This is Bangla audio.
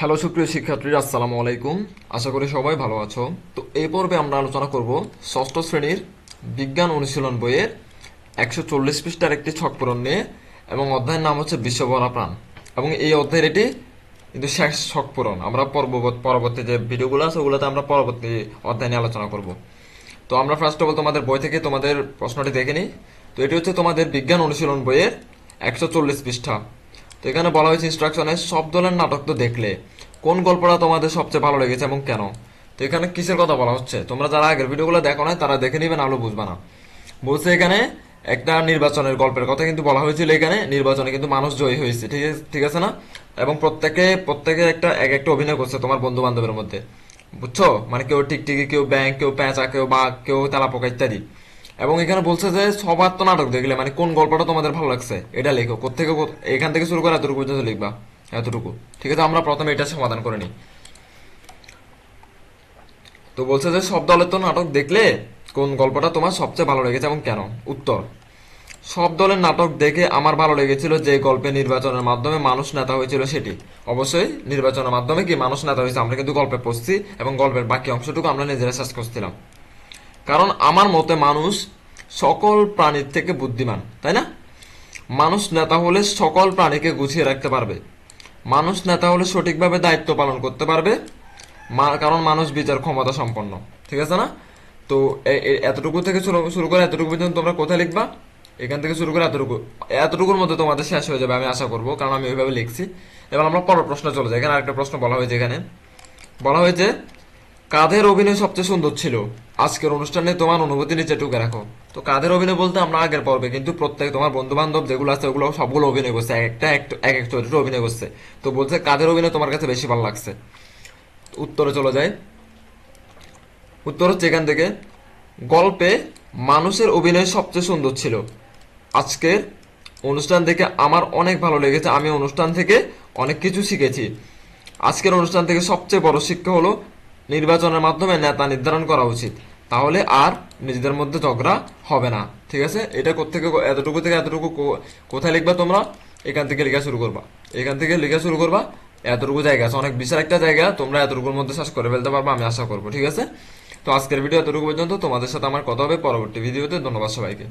হ্যালো সুপ্রিয় শিক্ষার্থীরা, আসসালামু আলাইকুম। আশা করি সবাই ভালো আছো। তো এই পর্বে আমরা আলোচনা করব ষষ্ঠ শ্রেণির বিজ্ঞান অনুশীলন বইয়ের একশো চল্লিশ পৃষ্ঠার একটি ছক পূরণ নিয়ে এবং অধ্যায়ের নাম হচ্ছে বিশ্বভরা প্রাণ। এবং এই অধ্যায়ের এটি কিন্তু শেষ ছক পূরণ। আমরা পর্ব পরবর্তী যে ভিডিওগুলো আছে, ওগুলোতে আমরা পরবর্তী অধ্যায় নিয়ে আলোচনা করব। তো আমরা ফার্স্ট অফ অল তোমাদের বই থেকে তোমাদের প্রশ্নটি দেখে নিই। তো এটি হচ্ছে তোমাদের বিজ্ঞান অনুশীলন বইয়ের একশো চল্লিশ পৃষ্ঠা। তো এখানে বলা হয়েছে ইনস্ট্রাকশনে সব দলের নাটক তো দেখলে। কোন গল্পটা তোমাদের সবচেয়ে ভালো লেগেছে এবং কেন? তো এখানে কিসের কথা বলা হচ্ছে? তোমরা যারা আগের ভিডিওগুলো দেখো না তারা দেখে নিবে, নাহলে বুঝবে না। বলছে এখানে একটা নির্বাচনের গল্পের কথা কিন্তু বলা হয়েছিল এখানে। নির্বাচনে কিন্তু মানুষ জয়ী হয়েছে, ঠিক আছে ঠিক আছে না? এবং প্রত্যেকে প্রত্যেকে একটা, এক একটা অভিনয় করছে তোমার বন্ধু বান্ধবের মধ্যে। বুঝছ? মানে কেউ টিকটিকি, কেউ ব্যাংক কেউ পেঁচা কেউ বাঘ, কেউ তেলাপোকা ইত্যাদি। এবং এখানে বলছে যে সবার তো নাটক দেখলে মানে কোন গল্পটা তোমাদের ভালো লাগছে, এটা লেখো। কোথেকে কোথ- এখান থেকে শুরু করে এতটুকু পর্যন্ত লিখবা, এতটুকু। ঠিক আছে, আমরা প্রথমে এটা সমাধান করে নিই। তো বলছে যে সব দলের তো নাটক দেখলে কোন গল্পটা তোমার সবচেয়ে ভালো লেগেছে এবং কেন? উত্তর। সব দলের নাটক দেখে আমার ভালো লেগেছিল যে গল্পে নির্বাচনের মাধ্যমে মানুষ নেতা হয়েছিল সেটি। অবশ্যই নির্বাচনের মাধ্যমে কি মানুষ নেতা হয়েছে, আমরা কিন্তু গল্পে পড়ছি এবং গল্পের বাকি অংশটুকু আমরা নিজেরা শেষ করছিলাম। কারণ আমার মতে মানুষ সকল প্রাণীর থেকে বুদ্ধিমান, তাই না? মানুষ নেতা হলে সকল প্রাণীকে গুছিয়ে রাখতে পারবে। মানুষ নেতা হলে সঠিকভাবে দায়িত্ব পালন করতে পারবে। কারণ মানুষ বিচার ক্ষমতা সম্পন্ন, ঠিক আছে না? তো এতটুকু থেকে শুরু করে এতটুকু পর্যন্ত তোমরা কোথায় লিখবা? এখান থেকে শুরু করে এতটুকু, এতটুকুর মধ্যে তোমাদের শেষ হয়ে যাবে, আমি আশা করব, কারণ আমি ওইভাবে লিখছি। এবার আমরা পরের প্রশ্ন চলে যাই, এখানে আরেকটা প্রশ্ন বলা হয়েছে এখানে। বলা হয়েছে কাদের অভিনয় সবচেয়ে সুন্দর ছিল? আজকের অনুষ্ঠানে তোমার অনুভূতি নিচে টুকে রাখো। তো কাদের অভিনয় বলতে আমরা আগের পর্বে কিন্তু প্রত্যেক তোমার বন্ধু বান্ধব যেগুলো আছে ওগুলো সবগুলো অভিনয় করছে এক একটা এক এক চরিত্র অভিনয় করছে। তো বলছে কাদের অভিনয় তোমার কাছে বেশি ভালো লাগছে? উত্তরে চলে যায় উত্তর হচ্ছে এখান থেকে, গল্পে মানুষের অভিনয় সবচেয়ে সুন্দর ছিল। আজকের অনুষ্ঠান দেখে আমার অনেক ভালো লেগেছে, আমি অনুষ্ঠান থেকে অনেক কিছু শিখেছি। আজকের অনুষ্ঠান থেকে সবচেয়ে বড় শিক্ষা হলো নির্বাচনের মাধ্যমে নেতা নির্ধারণ করা উচিত। তাহলে আর নিজেদের মধ্যে ঝগড়া হবে না। ঠিক আছে? এটা কোথেকে এতটুকু থেকে এতটুকু কোথায় লিখবা তোমরা? এখান থেকে লেখা শুরু করবা। এখান থেকে লেখা শুরু করবা। এতটুকু জায়গা আছে। অনেক বিশাল একটা জায়গা। তোমরা এতটুকুর মধ্যে শেষ করে ফেলতে পারবা, আমি আশা করব। ঠিক আছে? তো আজকের ভিডিও এতটুকু পর্যন্ত। তোমাদের সাথে আমার কথা হবে। পরবর্তী ভিডিওতে। ধন্যবাদ সবাইকে।